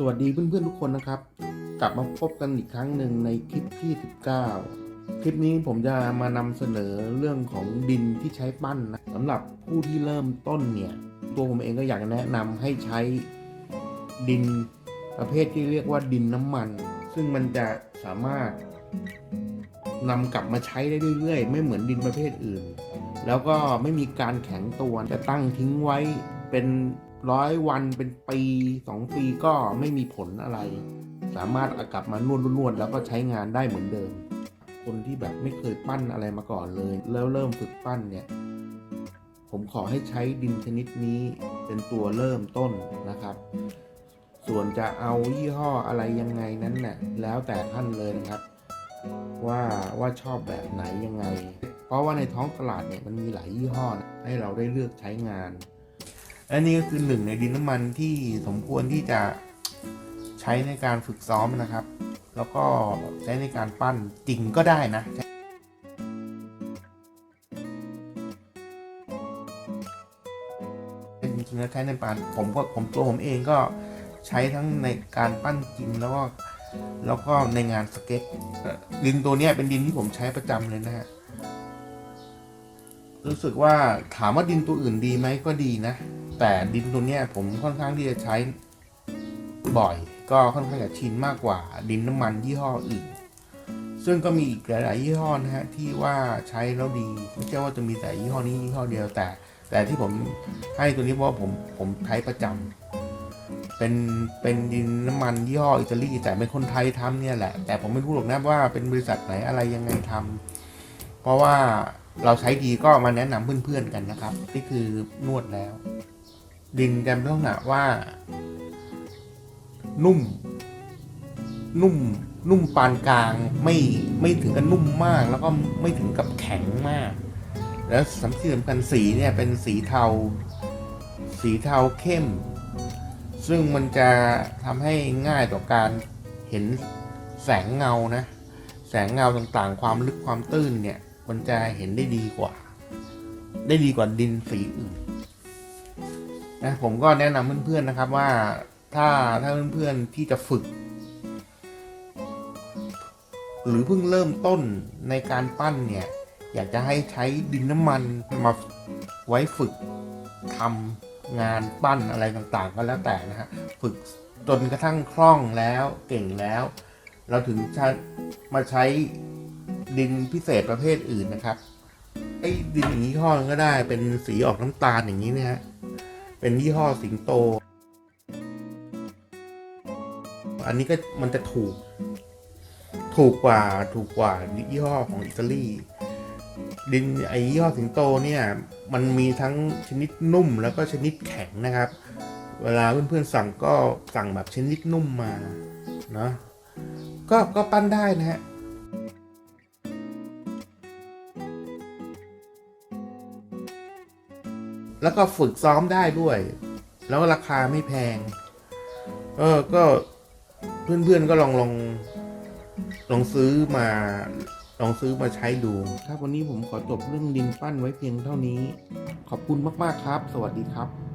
สวัสดีเพื่อนๆทุกคนนะครับ กลับมาพบกันอีกครั้งหนึ่งในคลิปที่ 19 คลิปนี้ผมจะมานำเสนอเรื่องของดินที่ใช้ปั้นนะสำหรับผู้ที่เริ่มต้นเนี่ย ตัวผมเองก็อยากแนะนำให้ใช้ดินประเภทที่เรียกว่าดินน้ำมัน ซึ่งมันจะสามารถนำกลับมาใช้ได้เรื่อยๆ ไม่เหมือนดินประเภทอื่น แล้วก็ไม่มีการแข็งตัวจะตั้งทิ้งไว้เป็น ร้อยวันเป็นปีสองปีก็ไม่มีผลอะไร สามารถเอากลับมานวดนวดแล้วก็ใช้งานได้เหมือนเดิม คนที่แบบไม่เคยปั้นอะไรมาก่อนเลย แล้วเริ่มฝึกปั้นเนี่ย ผมขอให้ใช้ดินชนิดนี้เป็นตัวเริ่มต้นนะครับ ส่วนจะเอายี่ห้ออะไรยังไงนั้นน่ะแล้วแต่ท่านเลยนะครับ ว่าว่าชอบแบบไหนยังไง เพราะว่าในท้องตลาดเนี่ยมันมีหลายยี่ห้อนะให้เราได้เลือกใช้งาน และนี่ก็คือหนึ่งในดินน้ำมันที่สมควรที่จะใช้ในการฝึกซ้อมนะครับ แล้วก็ใช้ในการปั้นจริงก็ได้นะจริงๆแล้วใช้ในปานผมก็ผมตัวผมเองก็ใช้ทั้งในการปั้นจริงแล้วก็แล้วก็ในงานสเก็ตดินตัวนี้เป็นดินที่ผมใช้ประจำเลยนะฮะรู้สึกว่าถามว่าดินตัวอื่นดีไหมก็ดีนะ แต่ดินตัวเนี้ยผมค่อนข้างที่จะใช้บ่อย ก็ค่อนข้างจะชินมากกว่าดินน้ำมันยี่ห้ออื่น ซึ่งก็มีอีกหลาย ๆ ยี่ห้อนะฮะที่ว่าใช้แล้วดีไม่ใช่ว่าจะมีแต่ยี่ห้อนี้ยี่ห้อเดียวแต่ แต่ที่ผมให้ตัวนี้เพราะผมผมใช้ประจำเป็นเป็นดินน้ำมันยี่ห้ออิตาลีแต่เป็นคนไทยทำเนี่ยแหละ แต่ผมไม่รู้หรอกนะว่าเป็นบริษัทไหนอะไรยังไงทำเพราะว่าเราใช้ดีก็มาแนะนำเพื่อนๆกันนะครับ นี่คือนวดแล้ว ดินจะเป็นลักษณะว่า นุ่ม นุ่ม นุ่มปานกลางไม่ไม่ถึงกับนุ่มมาก แล้วก็ไม่ถึงกับแข็งมาก แล้วสำคัญสำคัญสีเนี่ยเป็นสีเทา สีเทาเข้ม ซึ่งมันจะทำให้ง่ายต่อการเห็นแสงเงานะ แสงเงาต่างๆ ความลึกความตื้นเนี่ย มันจะเห็นได้ดีกว่า ได้ดีกว่าดินสีอื่น นะผมก็แนะนำเพื่อนๆนะครับว่าถ้าถ้าเพื่อนๆที่จะฝึก หรือเพิ่งเริ่มต้นในการปั้นเนี่ย อยากจะให้ใช้ดินน้ำมันมาไว้ฝึกทำงานปั้นอะไรต่างๆ ก็แล้วแต่นะฮะฝึกจนกระทั่งคล่องแล้วเก่งแล้ว เราถึงมาใช้ดินพิเศษประเภทอื่นนะครับไอ้ดินอย่างนี้ยี่ห้อนึงก็ได้เป็นสีออกน้ำตาลอย่างนี้เนี่ยฮะ เป็นยี่ห้อสิงโต อันนี้ก็มันจะถูก ถูกกว่าถูกกว่ายี่ห้อของอิตาลี ดินไอยี่ห้อสิงโตเนี่ยมันมีทั้งชนิดนุ่มแล้วก็ชนิดแข็งนะครับ เวลาเพื่อนๆสั่งก็สั่งแบบชนิดนุ่มมาเนาะก็ก็ปั้นได้นะฮะ แล้วก็ฝึกซ้อมได้ด้วย แล้วราคาไม่แพง เออก็เพื่อนๆก็ลองลองลองซื้อมา ลองซื้อมาใช้ดู ครับวันนี้ผมขอจบเรื่องดินปั้นไว้เพียงเท่านี้ ขอบคุณมากๆครับ สวัสดีครับ